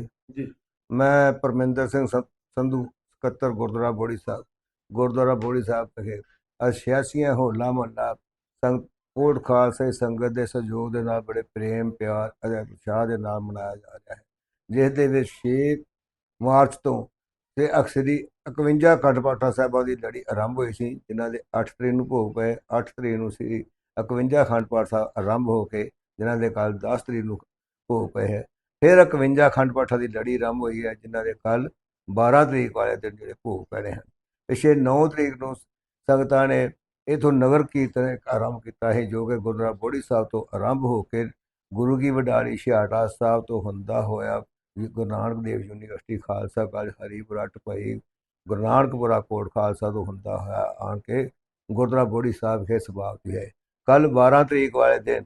ਵਾਸਤੇ ਜੀ। ਮੈਂ ਪਰਮਿੰਦਰ ਸਿੰਘ ਸੰਧੂ ਸਕੱਤਰ ਗੁਰਦੁਆਰਾ ਬੋੜੀ ਸਾਹਿਬ ਗੁਰਦੁਆਰਾ ਬੋੜੀ ਸਾਹਿਬ ਵਿਖੇ 86 ਹੋਲਾ ਮਹੱਲਾ ਸੰਗ ਕੋਟ ਖਾਲਸਾ ਸੰਗਤ ਦੇ ਸਹਿਯੋਗ ਦੇ ਨਾਲ ਬੜੇ ਪ੍ਰੇਮ ਪਿਆਰ ਅਤੇ ਉਤਸ਼ਾਹ ਦੇ ਨਾਲ ਮਨਾਇਆ ਜਾ ਰਿਹਾ ਹੈ ਜਿਸ ਦੇ ਵਿੱਚ 6 ਮਾਰਚ ਤੋਂ ਤੇ ਅਕਸਰੀ 51 ਖੰਡਪਾਠਾ ਸਾਹਿਬਾਂ ਦੀ ਲੜੀ ਆਰੰਭ ਹੋਈ ਸੀ ਜਿਨ੍ਹਾਂ ਦੇ 8 ਤਰੀਕ ਨੂੰ ਭੋਗ ਪਏ 8 ਤਰੀਕ ਨੂੰ ਸੀ 51 ਖੰਡਪਾਠ ਸਾਹਿਬ ਆਰੰਭ ਹੋ ਕੇ ਜਿਨ੍ਹਾਂ ਦੇ ਕੱਲ 10 ਤਰੀਕ ਨੂੰ ਭੋਗ ਪਏ ਹੈ। ਫਿਰ 51 ਖੰਡ ਪਾਠਾਂ ਦੀ ਲੜੀ ਆਰੰਭ ਹੋਈ ਹੈ, ਜਿਨ੍ਹਾਂ ਦੇ ਕੱਲ 12 ਤਰੀਕ ਵਾਲੇ ਦਿਨ ਜਿਹੜੇ ਭੋਗ ਪੈਣੇ ਹਨ। ਪਿਛੇ 9 ਤਰੀਕ ਨੂੰ ਸੰਗਤਾਂ ਨੇ ਇਥੋਂ ਨਗਰ ਕੀਰਤਨ ਆਰੰਭ ਕੀਤਾ ਹੈ ਜੋ ਕਿ ਗੁਰਦੁਆਰਾ ਬੋੜੀ ਸਾਹਿਬ ਤੋਂ ਆਰੰਭ ਹੋ ਕੇ ਗੁਰੂ ਕੀ ਵਡਾਲੀ ਛਿਆਟਾ ਸਾਹਿਬ ਤੋਂ ਹੁੰਦਾ ਹੋਇਆ ਗੁਰੂ ਨਾਨਕ ਦੇਵ ਯੂਨੀਵਰਸਿਟੀ ਖਾਲਸਾ ਕਾਲਜ ਹਰੀਪੁਰਾ ਟਪਈ ਗੁਰੂ ਨਾਨਕਪੁਰਾ ਕੋਟ ਖਾਲਸਾ ਤੋਂ ਹੁੰਦਾ ਹੋਇਆ ਆਣ ਕੇ ਗੁਰਦੁਆਰਾ ਬੋੜੀ ਸਾਹਿਬ ਵਿਖੇ ਸਮਾਪਤੀ ਹੈ ਕੱਲ 12 ਤਰੀਕ ਵਾਲੇ ਦਿਨ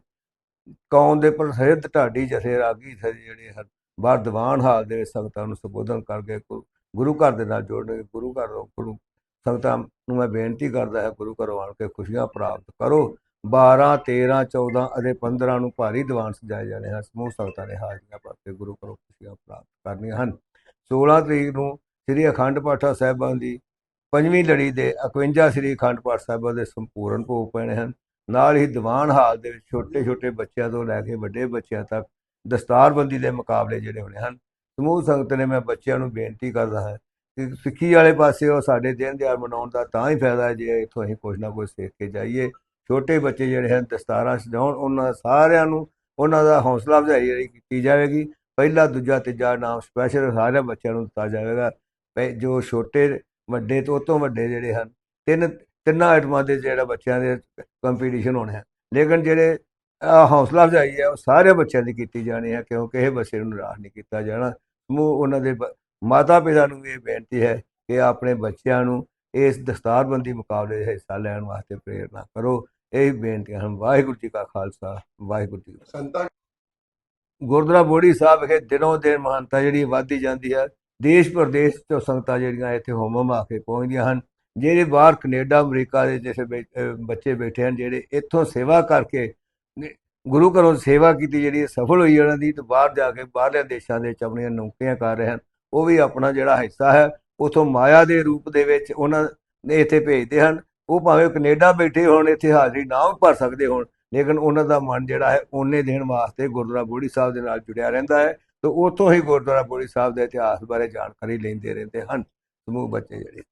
ਕੌਮ ਦੇ ਪ੍ਰਸਿੱਧ ਢਾਡੀ ਜਥੇ ਰਾਗੀ ਥੇ ਜਿਹੜੇ ਹਨ ਬਾਹਰ ਦੀਵਾਨ ਹਾਲ ਦੇ ਵਿੱਚ ਸੰਗਤਾਂ ਨੂੰ ਸੰਬੋਧਨ ਕਰਕੇ ਗੁਰੂ- ਗੁਰੂ ਘਰ ਦੇ ਨਾਲ ਜੋੜਨ ਗੁਰੂ ਘਰ ਤੋਂ ਗੁਰੂ ਸੰਗਤਾਂ ਨੂੰ ਮੈਂ ਬੇਨਤੀ ਕਰਦਾ ਹੈ, ਗੁਰੂ ਘਰੋਂ ਆਣ ਕੇ ਖੁਸ਼ੀਆਂ ਪ੍ਰਾਪਤ ਕਰੋ। 12 13 14 ਅਤੇ 15 ਨੂੰ ਭਾਰੀ ਦੀਵਾਨ ਸਜਾਏ ਜਾਣੇ ਹਨ। ਸਮੂਹ ਸੰਗਤਾਂ ਨੇ ਹਾਜ਼ਰੀਆਂ ਭਰ ਕੇ ਗੁਰੂ ਘਰੋਂ ਖੁਸ਼ੀਆਂ ਪ੍ਰਾਪਤ ਕਰਨੀਆਂ ਹਨ। 16 ਤਰੀਕ ਨੂੰ ਸ੍ਰੀ ਅਖੰਡ ਪਾਠਾ ਸਾਹਿਬਾਂ ਦੀ ਪੰਜਵੀਂ ਲੜੀ ਦੇ 51 ਸ੍ਰੀ ਅਖੰਡ ਪਾਠ ਸਾਹਿਬਾਂ ਦੇ ਸੰਪੂਰਨ ਭੋਗ ਪੈਣੇ ਹਨ। ਨਾਲ ਹੀ ਦੀਵਾਨ ਹਾਲ ਦੇ ਵਿੱਚ ਛੋਟੇ ਛੋਟੇ ਬੱਚਿਆਂ ਤੋਂ ਲੈ ਕੇ ਵੱਡੇ ਬੱਚਿਆਂ ਤੱਕ ਦਸਤਾਰਬੰਦੀ ਦੇ ਮੁਕਾਬਲੇ ਜਿਹੜੇ ਹੋਣੇ ਹਨ। ਸਮੂਹ ਸੰਗਤ ਨੇ ਮੈਂ ਬੱਚਿਆਂ ਨੂੰ ਬੇਨਤੀ ਕਰਦਾ ਹਾਂ ਕਿ ਸਿੱਖੀ ਵਾਲੇ ਪਾਸੇ ਉਹ ਸਾਡੇ ਦਿਨ ਦਿਹਾੜ ਮਨਾਉਣ ਦਾ ਤਾਂ ਹੀ ਫਾਇਦਾ ਹੈ ਜੇ ਇੱਥੋਂ ਅਸੀਂ ਕੁਝ ਨਾ ਕੁਝ ਸਿੱਖ ਕੇ ਜਾਈਏ। ਛੋਟੇ ਬੱਚੇ ਜਿਹੜੇ ਹਨ, ਦਸਤਾਰਾਂ ਸਜਾਉਣ, ਉਹਨਾਂ ਸਾਰਿਆਂ ਨੂੰ ਉਹਨਾਂ ਦਾ ਹੌਸਲਾ ਵਧਾਈ ਜਿਹੜੀ ਕੀਤੀ ਜਾਵੇਗੀ। ਪਹਿਲਾ, ਦੂਜਾ, ਤੀਜਾ ਨਾਮ ਸਪੈਸ਼ਲ ਸਾਰੇ ਬੱਚਿਆਂ ਨੂੰ ਦਿੱਤਾ ਜਾਵੇਗਾ। ਪੈ- ਜੋ ਛੋਟੇ, ਵੱਡੇ ਤੋਂ ਉਹ ਤੋਂ ਵੱਡੇ ਜਿਹੜੇ ਹਨ, ਤਿੰਨ ਤਿੰਨਾਂ ਆਈਟਮਾਂ ਦੇ ਜਿਹੜਾ ਬੱਚਿਆਂ ਦੇ ਕੰਪੀਟੀਸ਼ਨ ਹੋਣੇ ਹਨ ਲੇਕਿਨ ਜਿਹੜੇ ਹੌਸਲਾ ਅਫਜ਼ਾਈ ਹੈ ਉਹ ਸਾਰੇ ਬੱਚਿਆਂ ਦੀ ਕੀਤੀ ਜਾਣੀ ਹੈ ਕਿਉਂਕਿ ਇਹ ਬੱਚੇ ਨੂੰ ਨਿਰਾਸ਼ ਨਹੀਂ ਕੀਤਾ ਜਾਣਾ। ਸਮੂਹ ਉਹਨਾਂ ਦੇ ਮਾਤਾ ਪਿਤਾ ਨੂੰ ਵੀ ਇਹ ਬੇਨਤੀ ਹੈ ਕਿ ਆਪਣੇ ਬੱਚਿਆਂ ਨੂੰ ਇਸ ਦਸਤਾਰਬੰਦੀ ਮੁਕਾਬਲੇ 'ਚ ਹਿੱਸਾ ਲੈਣ ਵਾਸਤੇ ਪ੍ਰੇਰਨਾ ਕਰੋ। ਇਹ ਬੇਨਤੀਆਂ ਹਨ। ਵਾਹਿਗੁਰੂ ਜੀ ਕਾ ਖਾਲਸਾ ਵਾਹਿਗੁਰੂ ਜੀ। ਸੰਤਾਂ ਗੁਰਦੁਆਰਾ ਬੋੜੀ ਸਾਹਿਬ ਵਿਖੇ ਦਿਨੋਂ ਦਿਨ ਮਹਾਨਤਾ ਜਿਹੜੀ ਵੱਧਦੀ ਜਾਂਦੀ ਹੈ ਦੇਸ਼ ਪ੍ਰਦੇਸ਼ ਤੋਂ ਸੰਗਤਾਂ ਜਿਹੜੀਆਂ ਇੱਥੇ ਹੋਮਮ ਆ ਕੇ ਪਹੁੰਚਦੀਆਂ ਹਨ। ਜਿਹੜੇ ਬਾਹਰ ਕੈਨੇਡਾ, ਅਮਰੀਕਾ ਦੇ ਜਿਹੜੇ ਬੈ- ਬੱਚੇ ਬੈਠੇ ਹਨ, ਜਿਹੜੇ ਇੱਥੋਂ ਸੇਵਾ ਕਰਕੇ ਗੁਰੂ ਘਰੋਂ ਸੇਵਾ ਕੀਤੀ, ਜਿਹੜੀ ਸਫਲ ਹੋਈ ਉਹਨਾਂ ਦੀ, ਤੇ ਬਾਹਰ ਜਾ ਕੇ ਬਾਹਰਲੇ ਦੇਸ਼ਾਂ ਦੇ ਵਿੱਚ ਆਪਣੀਆਂ ਨੌਕਰੀਆਂ ਕਰ ਰਹੇ ਹਨ, ਉਹ ਵੀ ਆਪਣਾ ਜਿਹੜਾ ਹਿੱਸਾ ਹੈ, ਉਥੋਂ ਮਾਇਆ ਦੇ ਰੂਪ ਦੇ ਵਿੱਚ ਉਹਨਾਂ ਨੇ ਇੱਥੇ ਭੇਜਦੇ ਹਨ। ਉਹ ਭਾਵੇਂ ਕੈਨੇਡਾ ਬੈਠੇ ਹੋਣ, ਇੱਥੇ ਹਾਜ਼ਰੀ ਨਾ ਵੀ ਭਰ ਸਕਦੇ ਹੋਣ, ਲੇਕਿਨ ਉਹਨਾਂ ਦਾ ਮਨ ਜਿਹੜਾ ਹੈ, ਉਹਨੇ ਦੇਣ ਵਾਸਤੇ ਗੁਰਦੁਆਰਾ ਬੋੜੀ ਸਾਹਿਬ ਦੇ ਨਾਲ ਜੁੜਿਆ ਰਹਿੰਦਾ ਹੈ, ਤੇ ਉੱਥੋਂ ਹੀ ਗੁਰਦੁਆਰਾ ਬੋੜੀ ਸਾਹਿਬ ਦੇ ਇਤਿਹਾਸ ਬਾਰੇ ਜਾਣਕਾਰੀ ਲੈਂਦੇ ਰਹਿੰਦੇ ਹਨ, ਸਮੂਹ ਬੱਚੇ ਜਿਹੜੇ।